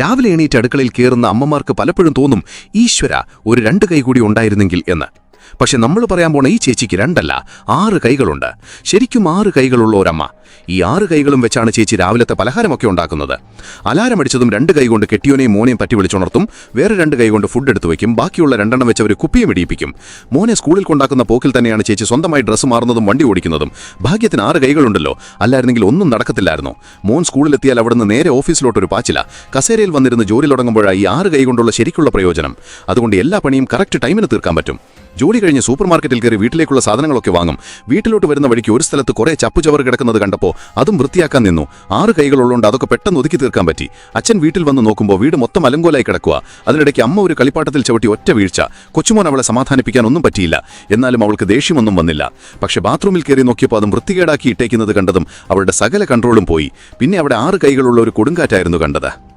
രാവിലെ എണീറ്റ് അടുക്കളയിൽ കയറുന്ന അമ്മമാർക്ക് പലപ്പോഴും തോന്നും ഈശ്വര ഒരു രണ്ട് കൈ കൂടി ഉണ്ടായിരുന്നെങ്കിൽ എന്ന്. പക്ഷെ നമ്മൾ പറയാൻ പോണ ഈ ചേച്ചിക്ക് രണ്ടല്ല ആറ് കൈകളുണ്ട്. ശരിക്കും ആറ് കൈകളുള്ള ഒരമ്മ. ഈ ആറ് കൈകളും വെച്ചാണ് ചേച്ചി രാവിലത്തെ പലഹാരമൊക്കെ ഉണ്ടാക്കുന്നത്. അലാരം അടിച്ചതും രണ്ട് കൈ കൊണ്ട് കെട്ടിയോനെയും മോനെയും പറ്റി വിളിച്ചുണർത്തും വേറെ രണ്ട് കൈ കൊണ്ട് ഫുഡ് എടുത്തു വയ്ക്കും ബാക്കിയുള്ള രണ്ടെണ്ണം വെച്ച് അവർ കുപ്പിയും ഇടിയിപ്പിക്കും. മോനെ സ്കൂളിൽ കൊണ്ടാക്കുന്ന പോക്കിൽ തന്നെയാണ് ചേച്ചി സ്വന്തമായി ഡ്രസ്സ് മാറുന്നതും വണ്ടി ഓടിക്കുന്നതും. ഭാഗ്യത്തിന് ആറ് കൈകളുണ്ടല്ലോ അല്ലായിരുന്നെങ്കിൽ ഒന്നും നടക്കത്തില്ലായിരുന്നു. മോൻ സ്കൂളിലെത്തിയാൽ അവിടുന്ന് നേരെ ഓഫീസിലോട്ട് ഒരു പാച്ചില. കസേരയിൽ വന്നിരുന്ന് ജോലി തുടങ്ങുമ്പോഴായി ആറ് കൈ കൊണ്ടുള്ള ശരിക്കുള്ള പ്രയോജനം. അതുകൊണ്ട് എല്ലാ പണിയും കറക്റ്റ് ടൈമിന് തീർക്കാൻ പറ്റും. ജോലി കഴിഞ്ഞ് സൂപ്പർ മാർക്കറ്റിൽ കയറി വീട്ടിലേക്കുള്ള സാധനങ്ങളൊക്കെ വാങ്ങും. വീട്ടിലോട്ട് വരുന്ന വഴിക്ക് ഒരു സ്ഥലത്ത് കുറേ ചപ്പുചവർ കിടക്കുന്നത് കണ്ടപ്പോൾ അതും വൃത്തിയാക്കാൻ നിന്നു. ആറ് കൈകളുള്ളതുകൊണ്ട് അതൊക്കെ പെട്ടെന്ന് ഒതുക്കി തീർക്കാൻ പറ്റി. അച്ഛൻ വീട്ടിൽ വന്ന് നോക്കുമ്പോൾ വീട് മൊത്തം അലങ്കോലായി കിടക്കുക. അതിനിടയ്ക്ക് അമ്മ ഒരു കളിപ്പാട്ടത്തിൽ ചവിട്ടി ഒറ്റ വീഴ്ച. കൊച്ചുമോൻ അവളെ സമാധാനിപ്പിക്കാൻ ഒന്നും പറ്റിയില്ല. എന്നാലും അവൾക്ക് ദേഷ്യമൊന്നും വന്നില്ല. പക്ഷേ ബാത്റൂമിൽ കയറി നോക്കിയപ്പോൾ അതും വൃത്തികേടാക്കി ഇട്ടേക്കുന്നത് കണ്ടതും അവളുടെ സകല കൺട്രോളും പോയി. പിന്നെ അവിടെ ആറ് കൈകളുള്ള ഒരു കൊടുങ്കാറ്റായിരുന്നു കണ്ടത്.